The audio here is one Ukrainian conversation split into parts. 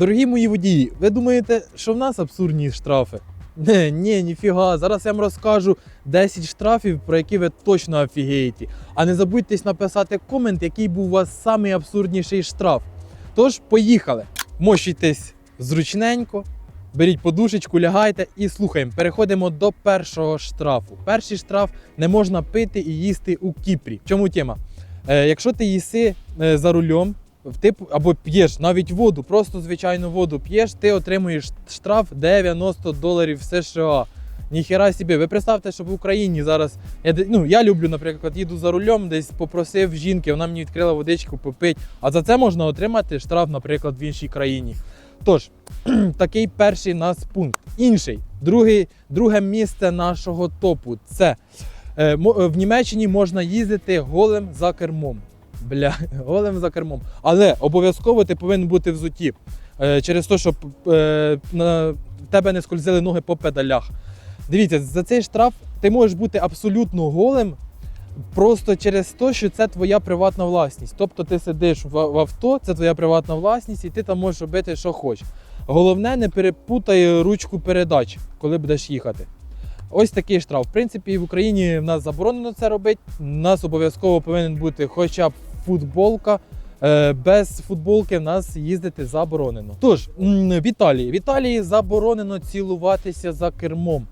Дорогі мої водії, ви думаєте, що в нас абсурдні штрафи? Не, ні, ніфіга. Зараз я вам розкажу 10 штрафів, про які ви точно офігієте. А не забудьте написати комент, який був у вас самий абсурдніший штраф. Тож, поїхали. Мощуйтесь зручненько, беріть подушечку, лягайте і слухаємо. Переходимо до першого штрафу. Перший штраф не можна пити і їсти у Кіпрі. В чому тема? Е, якщо ти їси е, за рулем, в тип або п'єш навіть воду, просто звичайну воду п'єш, ти отримуєш штраф 90 доларів США. Ніхера собі. Ви представте, що в Україні зараз. Я, ну, я люблю, наприклад, їду за рулем, десь попросив жінки, вона мені відкрила водичку попить. А за це можна отримати штраф, наприклад, в іншій країні. Тож, такий перший нас пункт. Інший, другий, друге місце нашого топу це е, в Німеччині можна їздити голим за кермом. Бля, голим за кермом. Але обов'язково ти повинен бути взуті. Е, через те, щоб е, на тебе не скользили ноги по педалях. Дивіться, за цей штраф ти можеш бути абсолютно голим. Просто через те, що це твоя приватна власність. Тобто ти сидиш в авто, це твоя приватна власність, і ти там можеш робити, що хочеш. Головне, не перепутай ручку передач, коли будеш їхати. Ось такий штраф. В принципі, в Україні в нас заборонено це робити. У нас обов'язково повинен бути хоча б футболка. Е, Без футболки в нас їздити заборонено. Тож, м, в Італії. В Італії заборонено цілуватися за кермом.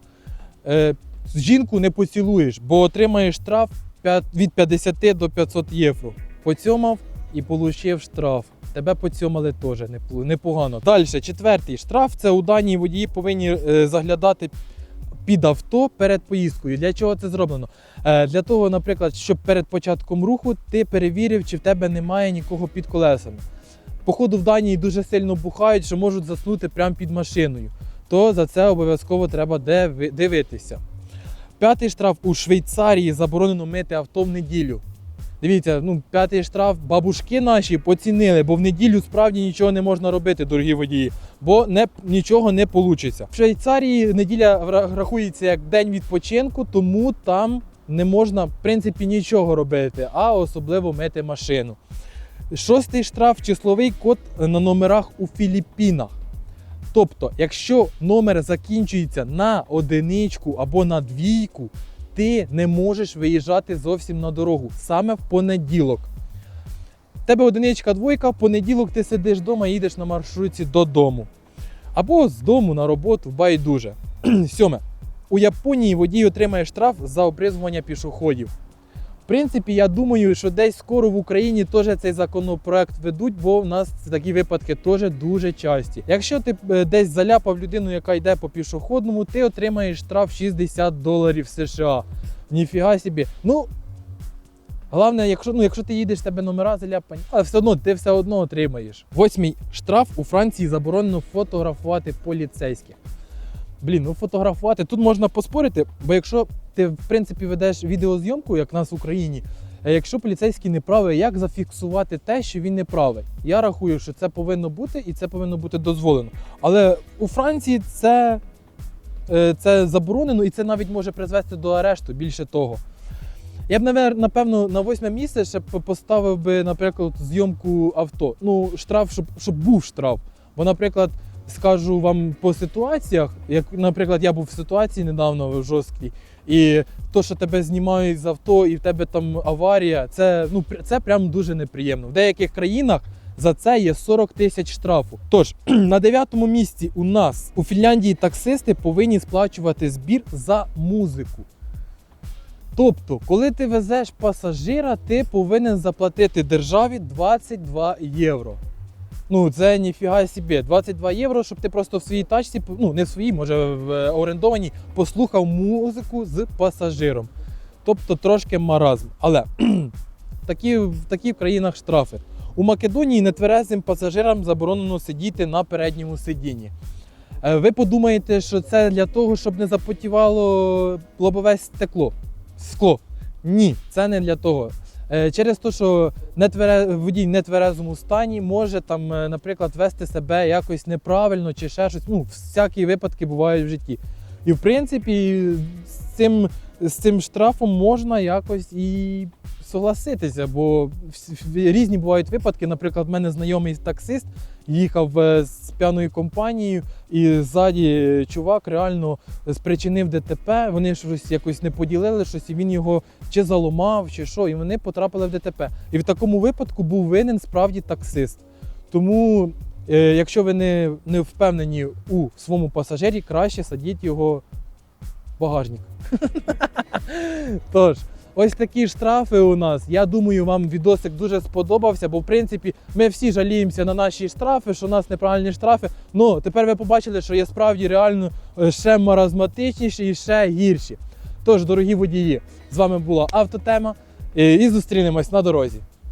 Е, Жінку не поцілуєш, бо отримаєш штраф від 50 до 500 євро. Поцьомав і отримав штраф. Тебе поцьомали теж непогано. Далі, четвертий штраф це у Данії водії повинні е, заглядати під авто перед поїздкою. Для чого це зроблено? Е, для того, наприклад, щоб перед початком руху ти перевірив, чи в тебе немає нікого під колесами. Походу в Данії дуже сильно бухають, що можуть заснути прямо під машиною. То за це обов'язково треба дивитися. П'ятий штраф у Швейцарії заборонено мити авто в неділю. Дивіться, ну п'ятий штраф бабушки наші поцінили, бо в неділю справді нічого не можна робити, дорогі водії, бо не, нічого не вийде. В Швейцарії неділя рахується як день відпочинку, тому там не можна в принципі нічого робити, а особливо мити машину. Шостий штраф числовий код на номерах у Філіппінах. Тобто, якщо номер закінчується на одиничку або на двійку, ти не можеш виїжджати зовсім на дорогу саме в понеділок. Тебе одиничка, двойка, в понеділок ти сидиш вдома і їдеш на маршрутці додому. Або з дому на роботу, байдуже. Сьоме. У Японії водій отримає штраф за обризування пішоходів. Принципі, я думаю, що десь скоро в Україні теж цей законопроект ведуть, бо в нас такі випадки теж дуже часті. Якщо ти е, десь заляпав людину, яка йде по пішохідному, ти отримаєш штраф 60 доларів США. Ніфіга собі. Ну, головне, якщо, ну, якщо ти їдеш, тебе номера заляпані, але все одно ти все одно отримаєш. Восьмий штраф у Франції заборонено фотографувати поліцейських. Блін, ну фотографувати тут можна поспорити, бо якщо ти в принципі ведеш відеозйомку, як в нас в Україні, е, якщо поліцейський не правий, як зафіксувати те, що він не правий? Я рахую, що це повинно бути і це повинно бути дозволено. Але у Франції це, е, це заборонено і це навіть може призвести до арешту більше того. Я б, напевно, на восьме місце ще поставив би, наприклад, зйомку авто. Ну, штраф, щоб, щоб був штраф. Бо, наприклад, скажу вам по ситуаціях, як, наприклад, я був в ситуації недавно в жорсткій, і то, що тебе знімають з авто, і в тебе там аварія, це, ну, це прям дуже неприємно. В деяких країнах за це є 40 тисяч штрафу. Тож, на дев'ятому місці у нас у Фінляндії таксисти повинні сплачувати збір за музику. Тобто, коли ти везеш пасажира, ти повинен заплатити державі 22 євро. Ну, це ніфіга собі. 22 євро, щоб ти просто в своїй тачці, ну не в своїй, може в е, орендованій, послухав музику з пасажиром. Тобто трошки маразм. Але такі, в країнах штрафи. У Македонії нетверезим пасажирам заборонено сидіти на передньому сидінні. Е, Ви подумаєте, що це для того, щоб не запотівало лобове стекло, скло. Ні, це не для того. Е, Через те, що водій в нетверезому стані може там, е, наприклад, вести себе якось неправильно чи ще щось. Ну, всякі випадки бувають в житті. І в принципі, з цим з цим штрафом можна якось і согласитися, бо різні бувають випадки. Наприклад, в мене знайомий таксист їхав е, з п'яною компанією, і ззаді чувак реально спричинив ДТП. Вони щось якось не поділили щось, і він його чи заламав, чи що, і вони потрапили в ДТП. І в такому випадку був винен справді таксист. Тому, е, якщо ви не, не впевнені у своєму пасажирі, краще садіть його в багажник. Тож, ось такі штрафи у нас. Я думаю, вам відосик дуже сподобався, бо в принципі ми всі жаліємося на наші штрафи, що у нас неправильні штрафи. Ну тепер ви побачили, що є справді реально е, ще маразматичніші і ще гірші. Тож, дорогі водії, з вами була автотема е, і зустрінемось на дорозі.